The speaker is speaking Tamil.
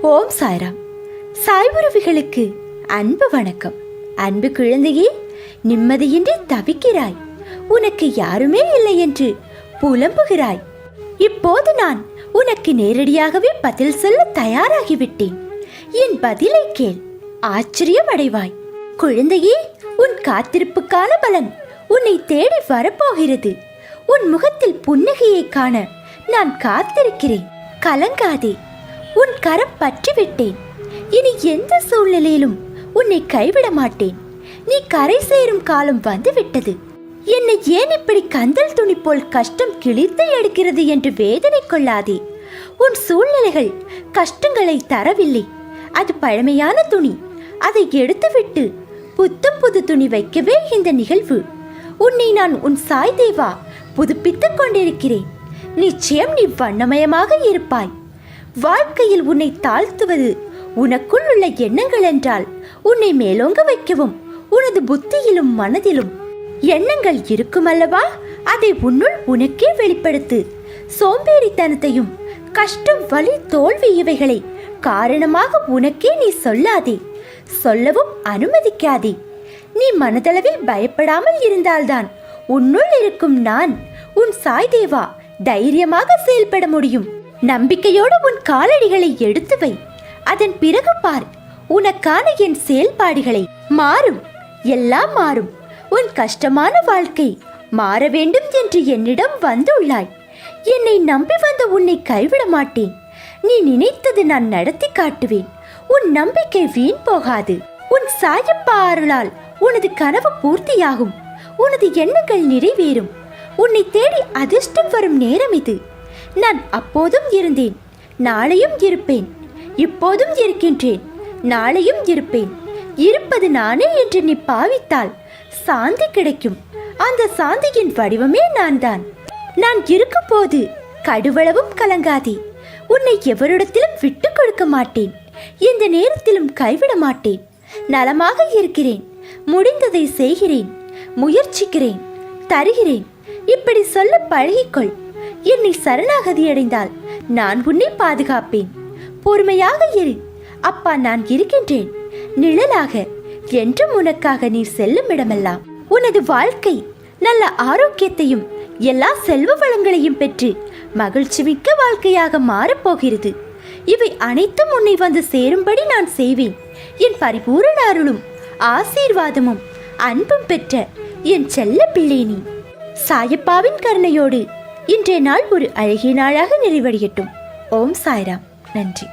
ஓம் சாய்ராம். சாய் உறவுகளுக்கு அன்பு வணக்கம். அன்பு குழந்தையே நிம்மதியின்றி தவிக்கிறாய். உனக்கு யாருமே இல்லை என்று புலம்புகிறாய். இப்போது நான் உனக்கு நேரடியாகவே பதில் சொல்ல தயாராகிவிட்டேன். என் பதிலை கேள். ஆச்சரியம் அடைவாய் குழந்தையே உன் காத்திருப்புக்கான பலன் உன்னை தேடி வரப்போகிறது. உன் முகத்தில் புன்னகையை காண நான் காத்திருக்கிறேன். கலங்காதே. உன் கரம் பற்றி விட்டேன் இனி எந்த சூழ்நிலையிலும் உன்னை கைவிட மாட்டேன். நீ கரை சேரும் காலம் வந்து விட்டது என்னை ஏன் இப்படி கந்தல் துணி போல் கஷ்டம் கிழித்து எடுக்கிறது என்று வேதனை கொள்ளாதே. உன் சூழ்நிலைகள் கஷ்டங்களை தரவில்லை. அது பழமையான துணி. அதை எடுத்துவிட்டு புத்தம் புது துணி வைக்கவே இந்த நிகழ்வு. உன்னை நான் உன் சாய் தேவா புதுப்பித்துக் கொண்டிருக்கிறேன். நிச்சயம் நீ வண்ணமயமாக இருப்பாய். வாழ்க்கையில் உன்னை தாழ்த்துவது உனக்குள் உள்ள எண்ணங்கள் என்றால் உன்னை மேலோங்க வைக்கவும் உனது புத்தியிலும் மனதிலும் எண்ணங்கள் இருக்குமல்லவா அதை உன்னுள் உனக்கே வெளிப்படுத்து. சோம்பேறித்தனத்தையும் கஷ்டம் வலி தோல்வி இவைகளை காரணமாக உனக்கே நீ சொல்லாதே. சொல்லவும் அனுமதிக்காதே. நீ மனதளவில் பயப்படாமல் இருந்தால்தான் உன்னுள் இருக்கும் நான் உன் சாய் தேவா தைரியமாக செயல்பட முடியும். நம்பிக்கையோடு உன் காலடிகளை எடுத்து வை. அதன் பிறகு பார் உனக்கான என் செயல்பாடுகளை மாறும் எல்லாம் மாறும். உன் கஷ்டமான வாழ்க்கை மாற வேண்டும் என்று என்னிடம் வந்துள்ளாய். என்னை நம்பி வந்த உன்னை கைவிட மாட்டேன். நீ நினைத்தது நான் நடத்தி காட்டுவேன். உன் நம்பிக்கை வீண் போகாது. உன் சாயப்பா அருளால் உனது கனவு பூர்த்தியாகும். உனது எண்ணங்கள் நிறைவேறும். உன்னை தேடி அதிர்ஷ்டம் வரும் நேரம் இது. நான் அப்போதும் இருந்தேன். நாளையும் இருப்பேன். இப்போதும் இருக்கின்றேன். நாளையும் இருப்பேன். இருப்பது நானே என்று நீ பாவித்தால் சாந்தி கிடைக்கும். அந்த சாந்தியின் வடிவமே நான் தான் நான் இருக்கும்போது கடுவளவும் கலங்காதே. உன்னை எவரிடத்திலும் விட்டு கொடுக்க மாட்டேன். எந்த நேரத்திலும் கைவிட மாட்டேன். நலமாக இருக்கிறேன். முடிந்ததை செய்கிறேன். முயற்சிக்கிறேன். தருகிறேன். இப்படி சொல்ல பழகிக்கொள். என்னை சரணாகதி அடைந்தால் நான் உன்னை பாதுகாப்பேன். பொறுமையாக இரு. அப்பா நான் இருக்கின்றேன். நிழலாக. என்றும் உனக்காக நீ செல்லும் இடமெல்லாம். உனது வாழ்க்கை நல்ல ஆரோக்கியத்தையும் எல்லா செல்வ வளங்களையும் பெற்று மகிழ்ச்சி மிக்க வாழ்க்கையாக மாறப்போகிறது இவை அனைத்தும் உன்னை வந்து சேரும்படி நான் செய்வேன். என் பரிபூரண அருளும் ஆசீர்வாதமும் அன்பும் பெற்ற என் செல்ல பிள்ளை நீ. சாயப்பாவின் கருணையோடு இன்றைய நாள் ஒரு அழகிய நாளாக நிறைவடையட்டும். ஓம் சாய்ராம். நன்றி.